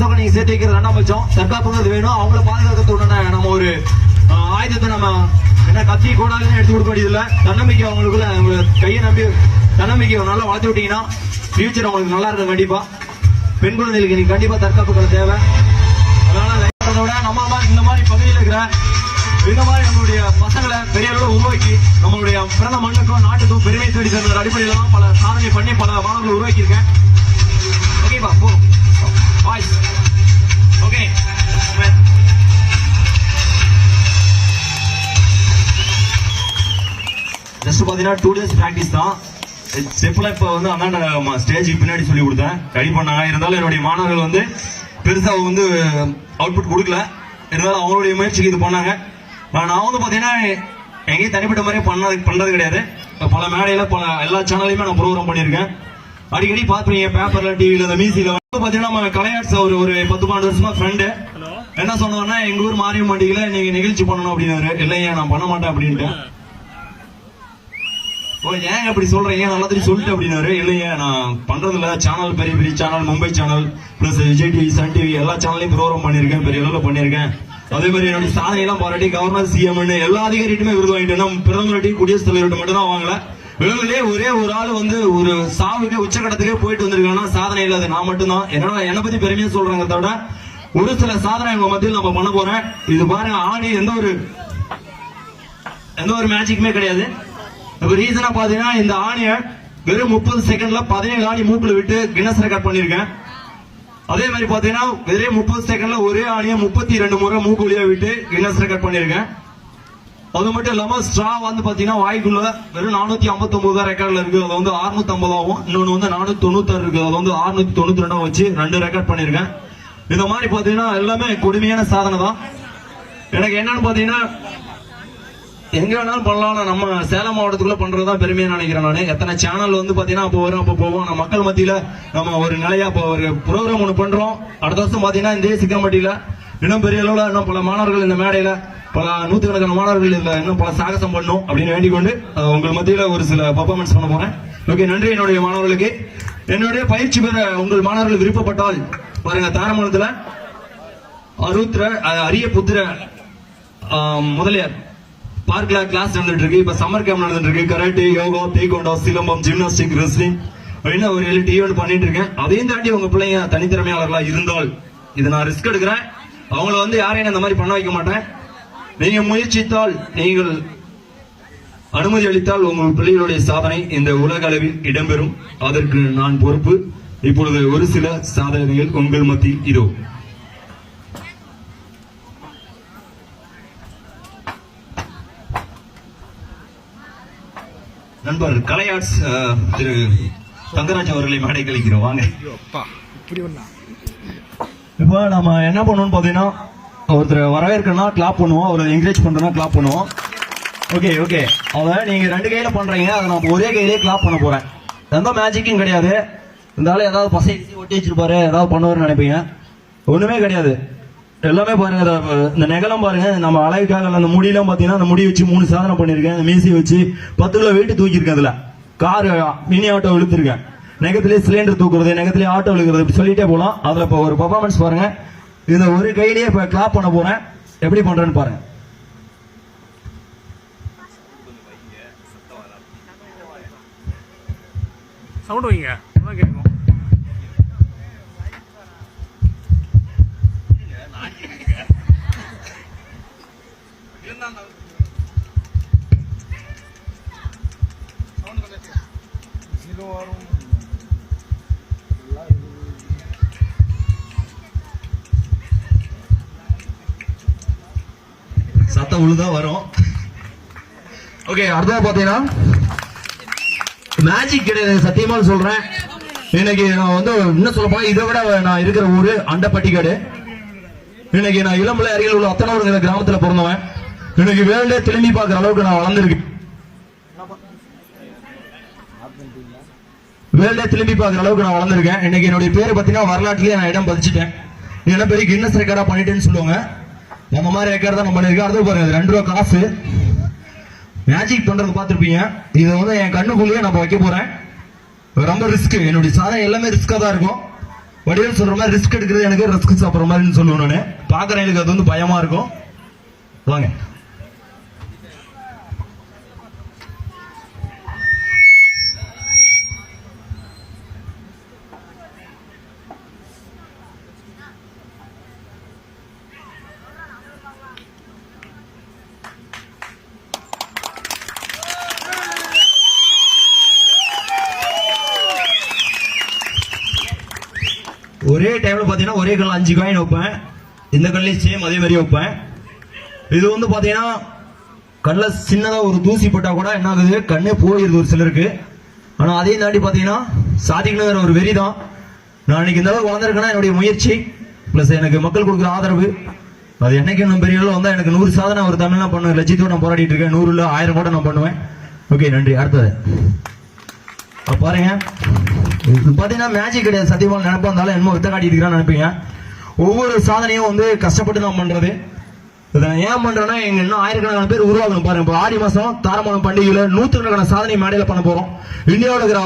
சொத்து நீங்க சேர்த்து வைக்கிறது ரெண்டாம் பட்சம் தற்காப்புங்கிறது வேணும். அவங்கள பாதுகாக்கிறது நம்ம ஒரு ஆயுதத்தை நம்ம என்ன கத்தி கூடாதுன்னு எடுத்து கொடுக்க வேண்டியதில்ல. தன்னம்பிக்கை அவங்களுக்குள்ள அவங்க கையை நம்பி தன்னம்பிக்கை நல்லா வளர்த்து விட்டீங்கன்னா ஃபியூச்சர் அவங்களுக்கு நல்லா இருக்கும் கண்டிப்பா. பெண் குழந்தைகளுக்கு நீங்க கண்டிப்பா தற்காப்புகள் தேவை. அதனால நம்ம மாதிரி இந்த மாதிரி பகுதியில் இருக்கிற இந்த மாதிரி நம்மளுடைய பசங்களை பெரிய அளவில் உருவாக்கி நம்மளுடைய பிறந்த மண்ணுக்கும் நாட்டுக்கும் பெருமை தேடி சேர்ந்த அடிப்படையில் தான் பல சாதனை பண்ணி பல மாணவர்கள் உருவாக்கியிருக்கேன். ஓகேப்பா போ. வாய்ஸ் ஓகே ஜஸ்ட் பார்த்தீங்கன்னா டூ டேஸ் ப்ராக்டிஸ் தான். ஸ்டெப்லாம் இப்போ வந்து அண்ணா ஸ்டேஜுக்கு பின்னாடி சொல்லி கொடுத்தேன். ரெடி பண்ணாங்க. இருந்தாலும் என்னுடைய மாணவர்கள் வந்து பெருசா வந்து அவுட்புட் கொடுக்கல. இருந்தாலும் அவங்களுடைய முயற்சிக்கு இது பண்ணாங்க. நான் வந்து பார்த்தீங்கன்னா எங்கேயும் தனிப்பட்ட மாதிரியே பண்ணது பண்ணுறது கிடையாது. பல மேடையில் பல எல்லா சேனல்லையுமே நான் ப்ரோக்ராம் பண்ணியிருக்கேன். அடிக்கடி பார்த்துருக்கீங்க பேப்பரில் டிவியில் இந்த மியூசியில் நம்ம கலையாட்ஸ் ஒரு ஒரு பத்து பன்னெண்டு வருஷமா ஃப்ரெண்டு என்ன சொன்னாங்கன்னா எங்க ஊர் மாரியம் பண்டிகையில நீங்க நிகழ்ச்சி பண்ணணும் அப்படின்னாரு. இல்லையா நான் பண்ண மாட்டேன் அப்படின்ட்டு. ஓ ஏன் அப்படி சொல்றீங்க? நல்லா தெரியும் சொல்லிட்டு அப்படின்னாரு. இல்லையா நான் பண்றதுல சேனல் பெரிய பெரிய channel Mumbai channel plus Vijay TV Sun TV எல்லா சேனல்லையும் ப்ரோக்ராம் பண்ணியிருக்கேன். பெரிய அளவில் பண்ணியிருக்கேன். அதே மாதிரி என்னுடைய சாதனை எல்லாம் பாராட்டி கவர்னர் சிஎம் எல்லா அதிகாரிட்டுமே விருது வாங்கிட்டு நம்ம பிரதமர்கிட்ட குடியரசுத் தலைவர்கிட்ட மட்டும் தான் வாங்கல. உலகிலே ஒரே ஒரு ஆள் வந்து ஒரு சாவுக்கு உச்சகட்டத்துக்கே போயிட்டு வந்திருக்காங்கன்னா சாதனை இல்லாத நான் மட்டும்தான். என்னோட என்னை பத்தி பெருமையா சொல்றாங்க தவிர ஒரு சில சாதனை உங்க மத்தியில் நம்ம பண்ண போறேன். இது பாருங்க ஆணி எந்த ஒரு எந்த ஒரு மேஜிக்குமே கிடையாது. இப்ப ரீசனா பாத்தீங்கன்னா இந்த ஆணியை வெறும் முப்பது செகண்ட்ல பதினேழு ஆணி மூக்குல விட்டு கின்னஸ் ரெக்கார்ட் பண்ணிருக்கேன் அதே மாதிரி பாத்தீங்கன்னா வெறும் முப்பது செகண்ட்ல ஒரே ஆணியை முப்பத்தி ரெண்டு முறை மூக்கு வழியா விட்டு கின்னஸ் ரெக்கார்ட் பண்ணிருக்கேன் அது மட்டும் இல்லாம ஸ்ட்ரா வந்து பாத்தீங்கன்னா வாய்க்குள்ள வெறும் நானூத்தி ஐம்பத்தி ஒன்பது ரெக்கார்ட்ல இருக்கு. அது வந்து அறுநூத்தி ஐம்பதாவும் இன்னொன்னு வந்து நானூத்தி தொண்ணூத்தாறு இருக்கு. அது வந்து அறுநூத்தி தொண்ணூத்தி ரெண்டாவும் வச்சு ரெண்டு ரெக்கார்ட் பண்ணிருக்கேன். இந்த மாதிரி பாத்தீங்கன்னா எல்லாமே கொடுமையான சாதனை தான். எனக்கு என்னன்னு பாத்தீங்கன்னா எங்க வேணாலும் பண்ணலாம். நம்ம சேலம் மாவட்டத்துக்குள்ள பண்றதுதான் பெருமையா நினைக்கிறேன் நான். எத்தனை சேனல் வந்து பாத்தீங்கன்னா அப்போ வரும் அப்போ போவோம் நம்ம மக்கள் மத்தியில நம்ம ஒரு நிலையா இப்போ ஒரு ப்ரோக்ராம் ஒண்ணு பண்றோம். அடுத்த வருஷம் பாத்தீங்கன்னா இந்த சிக்கம்பட்டியில இன்னும் பெரிய அளவில் இன்னும் பல மாணவர்கள் இந்த மேடையில் பல நூற்றுக்கணக்கான மாணவர்கள் இதில் இன்னும் பல சாகசம் பண்ணும் அப்படின்னு வேண்டிக் கொண்டு உங்கள் மத்தியில் ஒரு சில பர்ஃபார்மன்ஸ் பண்ண போகிறேன் ஓகே நன்றி என்னுடைய மாணவர்களுக்கு. என்னுடைய பயிற்சி பெற உங்கள் மாணவர்கள் விருப்பப்பட்டால் பாருங்க தாரமங்கலத்துல அருத்ர அரிய புத்திர முதலியார் பார்க்ல கிளாஸ் நடந்துட்டு இருக்கு இப்போ சம்மர் கேம்ப் நடந்துட்டு இருக்கு karate yoga taekwondo silambam gymnastic wrestling அப்படின்னு ஒரு ஏழு ஈவெண்ட் பண்ணிட்டு இருக்கேன் அதையும் தாண்டி உங்க பிள்ளைங்க தனித்திறமையாளர்களா இருந்தால் இது நான் ரிஸ்க் எடுக்கிறேன். அவங்கள வந்து யாரையும் அந்த இந்த மாதிரி பண்ண வைக்க மாட்டேன். நீங்கள் முயற்சித்தால் நீங்கள் அனுமதி அளித்தால் உங்கள் பிள்ளைகளுடைய சாதனை இந்த உலக அளவில் இடம்பெறும். அதற்கு நான் பொறுப்பு. இப்பொழுது ஒரு சில சாதனைகள் உங்கள் மத்தியில் இதோ. நண்பர் கலை ஆர்ட்ஸ் அஹ், திரு தங்கராஜ் அவர்களை மேடை கழிக்கிறோம் வாங்க. இப்படி இப்போ நம்ம என்ன பண்ணுவோம்னு பார்த்தீங்கன்னா ஒருத்தர் வரவேற்கணும்னா கிளாப் பண்ணுவோம். அவரை என்கரேஜ் பண்றோம்னா கிளாப் பண்ணுவோம். ஓகே ஓகே அதை நீங்கள் ரெண்டு கையில் பண்ணுறீங்க அதை நான் ஒரே கையிலே கிளாப் பண்ண போகிறேன் எந்த மேஜிக்கும் கிடையாது. இருந்தாலும் ஏதாவது பசை ஒட்டி வச்சிருப்பாரு ஏதாவது பண்ணுவாருன்னு நினைப்பீங்க. ஒன்றுமே கிடையாது. எல்லாமே பாருங்க இந்த நெகலம் பாருங்க. நம்ம அழகுக்காக அந்த முடியெல்லாம் பார்த்தீங்கன்னா அந்த முடி வச்சு மூணு சாதனை பண்ணியிருக்கேன் அந்த மீசி வச்சு பத்து கிலோ வெயிட்டு தூக்கியிருக்கேன் அதில். கார் மினி ஆட்டோ இழுத்துருக்கேன். நெகத்திலே சிலிண்டர் தூக்குறது நெகத்திலே ஆட்டோ இப்படி சொல்லிட்டே போலாம். அதுல இப்போ ஒரு பர்ஃபார்மன்ஸ் பாருங்க. இந்த ஒரு கையிலேயே இப்ப கிளாப் பண்ண போறேன். எப்படி பண்றேன்னு பாருங்க. சவுண்ட் வைங்க. கேட்கும். சத்தம் உழுதா வரும். ஓகே அடுத்தது பாத்தீங்கன்னா மேஜிக் கிடையாது சத்தியமா சொல்றேன். இன்னைக்கு நான் வந்து இன்னும் சொல்ல இதை விட நான் இருக்கிற ஊரு அண்டப்பட்டிக்காடு. இன்னைக்கு நான் இளம்பிள்ளை அருகில் உள்ள அத்தனூருங்கிற கிராமத்துல பிறந்தவன். இன்னைக்கு வேர்ல்டே திரும்பி பார்க்குற அளவுக்கு நான் வளர்ந்துருக்கேன். வேர்ல்டே திரும்பி பார்க்குற அளவுக்கு நான் வளர்ந்துருக்கேன். இன்னைக்கு என்னுடைய பேர் பார்த்தீங்கன்னா வரலாற்றுலயே நான் இடம் பதிச்சுட்டேன். என்ன பெரிய கின்னஸ் ரெக்கார்டா பண்ணிட்டேன்னு சொல்லுவாங்க. நம்ம மாதிரி ஏக்கர் தான் நம்ம பண்ணிருக்கேன் பாருங்க. ரெண்டு ரூபா காசு. மேஜிக் பண்றது பார்த்துருப்பீங்க. இதை வந்து என் கண்ணுக்குள்ளேயே நான் வைக்க போறேன். ரொம்ப ரிஸ்க் என்னுடைய சாதனை எல்லாமே ரிஸ்க்காக தான் இருக்கும். வடிவேல் சொல்ற மாதிரி ரிஸ்க் எடுக்கிறது எனக்கு ரிஸ்க் சாப்பிட்ற மாதிரின்னு சொல்லுவேன் பார்க்குறேன் எனக்கு அது வந்து பயமா இருக்கும். வாங்க. ஒரே டைம்ல பாத்தீங்கன்னா ஒரே கல் அஞ்சு காயின் வைப்பேன். இந்த கல்லையும் சேம் அதே மாதிரி வைப்பேன். இது வந்து பாத்தீங்கன்னா கல்ல சின்னதா ஒரு தூசி போட்டால் கூட என்ன ஆகுது? கண்ணே போயிருது ஒரு சிலருக்கு. ஆனா அதையும் தாண்டி பாத்தீங்கன்னா சாதிக்கணுங்கிற ஒரு வெறி தான் நான் இன்னைக்கு இந்த அளவுக்கு வளர்ந்துருக்கேன்னா என்னுடைய முயற்சி பிளஸ் எனக்கு மக்கள் கொடுக்குற ஆதரவு. அது என்னைக்கு இன்னும் பெரிய அளவு வந்தால் எனக்கு நூறு சாதனை ஒரு தமிழ்லாம் பண்ணுவேன் லட்சியத்தோட நான் போராடிட்டு இருக்கேன். நூறு ஆயிரம் கூட நான் பண்ணுவேன். ஓகே நன்றி. அடுத்தது. பாருங்க. இது மேஜிக் கிடையாது. சத்தியமா நினைப்பா இருந்தாலும் என்னமோ வித்த காட்டிட்டு இருக்கிறான்னு நினைப்பீங்க. ஒவ்வொரு சாதனையும் வந்து கஷ்டப்பட்டு தான் பண்றது. இதை ஏன் பண்றேன்னா எங்க இன்னும் ஆயிரக்கணக்கான பேர் உருவாகணும் பாருங்க. இப்போ ஆடி மாசம் தாரமான பண்டிகையில நூற்றுக்கணக்கான சாதனை மேடையில பண்ண போறோம். இந்தியாவில் இருக்கிற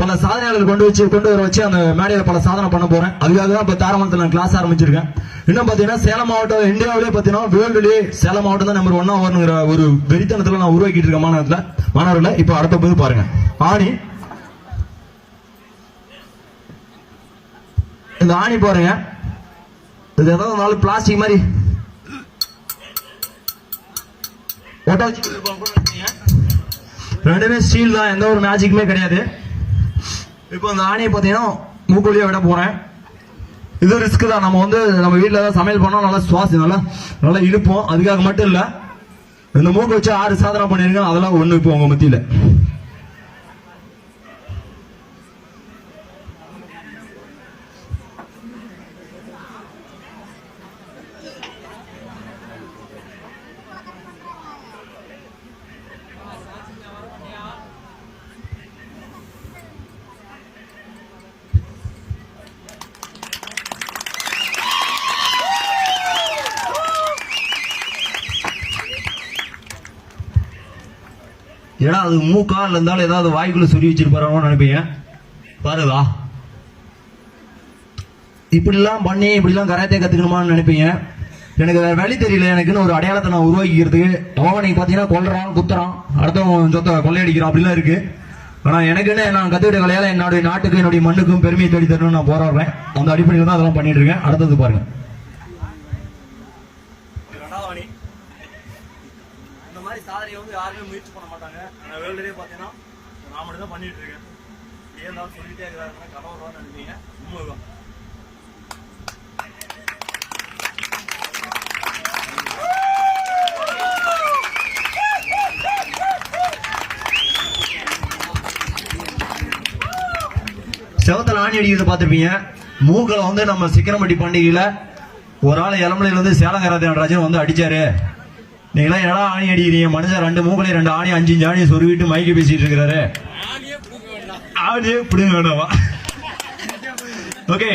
பல சாதனையாளர்கள் கொண்டு வச்சு கொண்டு வர வச்சு அந்த மேடையில் பல சாதனை பண்ண போறேன். அதுக்காக தான் இப்போ தாரமணத்தில் நான் கிளாஸ் ஆரம்பிச்சிருக்கேன். இன்னும் பார்த்தீங்கன்னா சேலம் மாவட்டம் இந்தியாவிலே பார்த்தீங்கன்னா வேர்ல்டுலேயே சேலம் மாவட்டம் தான் நம்பர் ஒன்னா வரணுங்கிற ஒரு வெறித்தனத்தில் நான் உருவாக்கிட்டு இருக்கேன் மாணவர்ல மாணவர்கள் இப்போ அடுத்த போது பாருங்க. ஆணி. இந்த ஆணி பாருங்க. இது ஏதாவது நாலு பிளாஸ்டிக் மாதிரி. ரெண்டுமே ஸ்டீல் தான் எந்த ஒரு மேஜிக்குமே கிடையாது. இப்போ இந்த ஆணையை பார்த்தீங்கன்னா மூக்குள்ளியே விட போகிறேன் இது ரிஸ்க் தான். நம்ம வந்து நம்ம வீட்டில் ஏதாவது சமையல் பண்ணோம் நல்லா சுவாசி நல்லா நல்லா இழுப்போம். அதுக்காக மட்டும் இல்லை இந்த மூக்கு வச்சு ஆறு சாதனை பண்ணியிருக்கேன் அதெல்லாம் ஒன்று இப்போ உங்கள் மத்தியில். ஏன்னா அது மூக்கா இருந்தாலும் ஏதாவது வாய்க்குள்ள சொல்லி வச்சிருப்பாரோன்னு நினைப்பீங்க? பாருதா இப்படிலாம் பண்ணி இப்படிலாம் கராத்தே கத்துக்கணுமான்னு நினைப்பீங்க? எனக்கு வேற வழி தெரியல. எனக்குன்னு ஒரு அடையாளத்தை நான் உருவாக்கிக்கிறதுக்கு. அவன் நீங்க பாத்தீங்கன்னா கொல்றான் குத்துறான். அடுத்தவன் சொத்தை கொள்ளையடிக்கிறான். அப்படிலாம் இருக்கு. ஆனா எனக்குன்னு நான் கத்துக்கிட்ட கலையால என்னுடைய நாட்டுக்கு என்னுடைய மண்ணுக்கும் பெருமையை தேடி தரணும்னு நான் போராடுறேன். அந்த அடிப்படையில் தான் அதெல்லாம் பண்ணிட்டு இருக்கேன். அடுத்தது பாருங்க இந்த மாதிரி சாதனையை வந்து யாருமே முயற்சி பண்ண மாட்டாங்க நான் பார்த்தீங்கன்னா நான் மட்டும் தான் பண்ணிட்டு இருக்கேன். ஏன் இருந்தாலும் சொல்லிட்டே இருக்கிறாருன்னா கனவு நினைப்பீங்க உண்மைதான் செவத்தில் ஆணி அடிக்கிறத பார்த்துருப்பீங்க. மூக்கில் வந்து நம்ம சிக்கனப்பட்டி பண்டிகையில ஒரு ஆள் இளமலையில வந்து சேலங்கராஜன் ராஜன் வந்து அடித்தாரு நீங்களாம் என்னடா ஆணி அடிக்கிறீங்க? மனுஷன் ரெண்டு மூக்களையும் ரெண்டு ஆணி அஞ்சு ஆணி சொருவிட்டு மைக்கு பேசிட்டு இருக்கிறாரு. ஆணியே பிடிங்க வேண்டாமா? ஓகே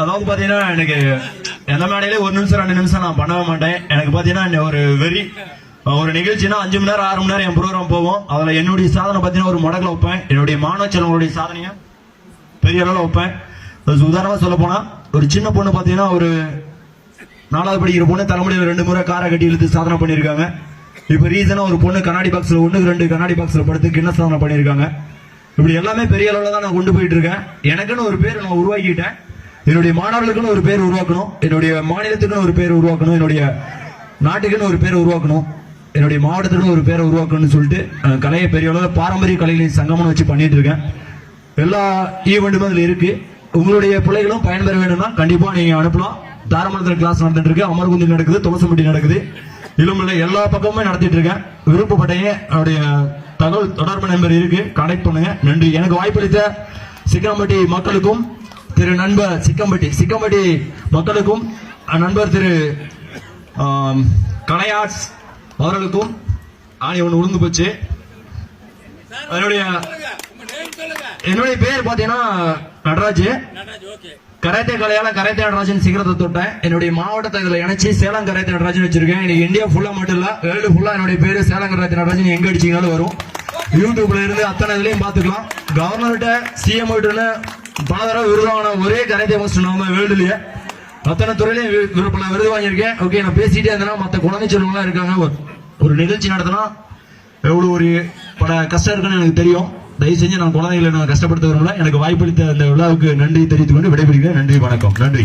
அதாவது பாத்தீங்கன்னா எனக்கு எந்த மேடையிலே ஒரு நிமிஷம் ரெண்டு நிமிஷம் நான் பண்ணவே மாட்டேன். எனக்கு பாத்தீங்கன்னா ஒரு வெறி ஒரு நிகழ்ச்சினா அஞ்சு மணி நேரம் ஆறு மணி நேரம் என் ப்ரோக்ராம் போகும். அதுல என்னுடைய சாதனை பாத்தீங்கன்னா ஒரு மடக்கில் வைப்பேன். என்னுடைய மாணவ செல்வங்களுடைய சாதனையை பெரிய அளவில் வைப்பேன். அது உதாரணமா சொல்ல போனா ஒரு சின்ன பொண்ணு பாத்தீங்கன்னா ஒரு நாலாவது படிக்கிற பொண்ணு தலைமுடியில் ரெண்டு முறை காரை கட்டி இழுத்து சாதனை பண்ணியிருக்காங்க. இப்போ ரீசனாக ஒரு பொண்ணு கண்ணாடி பாக்ஸில் ஒன்றுக்கு ரெண்டு கண்ணாடி பாக்ஸில் படுத்து கிண்ண சாதனை பண்ணியிருக்காங்க. இப்படி எல்லாமே பெரிய அளவில் தான் நான் கொண்டு போயிட்டு இருக்கேன். எனக்குன்னு ஒரு பேர் நான் உருவாக்கிட்டேன். என்னுடைய மாணவர்களுக்குன்னு ஒரு பேர் உருவாக்கணும். என்னுடைய மாநிலத்துக்குன்னு ஒரு பேர் உருவாக்கணும். என்னுடைய நாட்டுக்குன்னு ஒரு பேர் உருவாக்கணும். என்னுடைய மாவட்டத்துக்குன்னு ஒரு பேரை உருவாக்கணும்னு சொல்லிட்டு கலையை பெரிய அளவில் பாரம்பரிய கலைகளின் சங்கமனம் வச்சு பண்ணிட்டு இருக்கேன். எல்லா ஈவெண்ட்டுமே அதில் இருக்கு. உங்களுடைய பிள்ளைகளும் பயன்பெற வேணும்னா கண்டிப்பாக நீங்கள் அனுப்பலாம். தாராமணத்தில் கிளாஸ் நடந்துட்டு இருக்கு. அமர்குந்தி நடக்குது துளசம்பட்டி நடக்குது. இளம்பிள்ளை எல்லா பக்கமுமே நடத்திட்டு இருக்கேன். விருப்பப்பட்டீங்க என்னுடைய தகவல் தொடர்பு நம்பர் இருக்கு. கனெக்ட் பண்ணுங்க. நன்றி. எனக்கு வாய்ப்பளித்த சிக்கம்பட்டி மக்களுக்கும் திரு நண்பர் சிக்கம்பட்டி சிக்கம்பட்டி மக்களுக்கும் நண்பர் திரு ஆம், கலையாட்ஸ் அவர்களுக்கும் ஆணி ஒன்று உளுந்து போச்சு. அதனுடைய என்னுடைய பேர் பார்த்தீங்கன்னா நடராஜ். கராத்தே கலையால கராத்தே நடராஜன் சிகரத்தை தொட்டேன். என்னுடைய மாவட்டத்தை இணைச்சி சேலம் கராத்தே நடராஜன் வச்சிருக்கேன். எனக்கு இந்தியா ஃபுல்லா மட்டும் இல்ல வேர்ல்டு ஃபுல்லா என்னுடைய பேரு சேலம் கராத்தே நடராஜன் எங்க அடிச்சீங்கனாலும் வரும். யூடியூப்ல இருந்து அத்தனை இதுலயும் பாத்துக்கலாம். கவர்னர்கிட்ட சிஎம் கிட்ட பல தடவை விருதான ஒரே கரைதை மாஸ்டர் நம்ம வேர்ல்டுலயே அத்தனை துறையிலையும் வி- பல விருது வாங்கியிருக்கேன். ஓகே நான் பேசிட்டே இருந்தேன்னா மற்ற குழந்தை சொல்லுவாங்க இருக்காங்க. ஒரு- ஒரு நிகழ்ச்சி நடத்தினா எவ்வளவு ஒரு பல கஷ்டம் இருக்குன்னு எனக்கு தெரியும். தயவு செஞ்சு நான் குழந்தைகளை நான் கஷ்டப்படுத்த விரும்பல எனக்கு வாய்ப்பளித்த அந்த விழாவுக்கு நன்றி தெரிவித்துக் கொண்டு விடைபெறுகிறேன். நன்றி வணக்கம். நன்றி.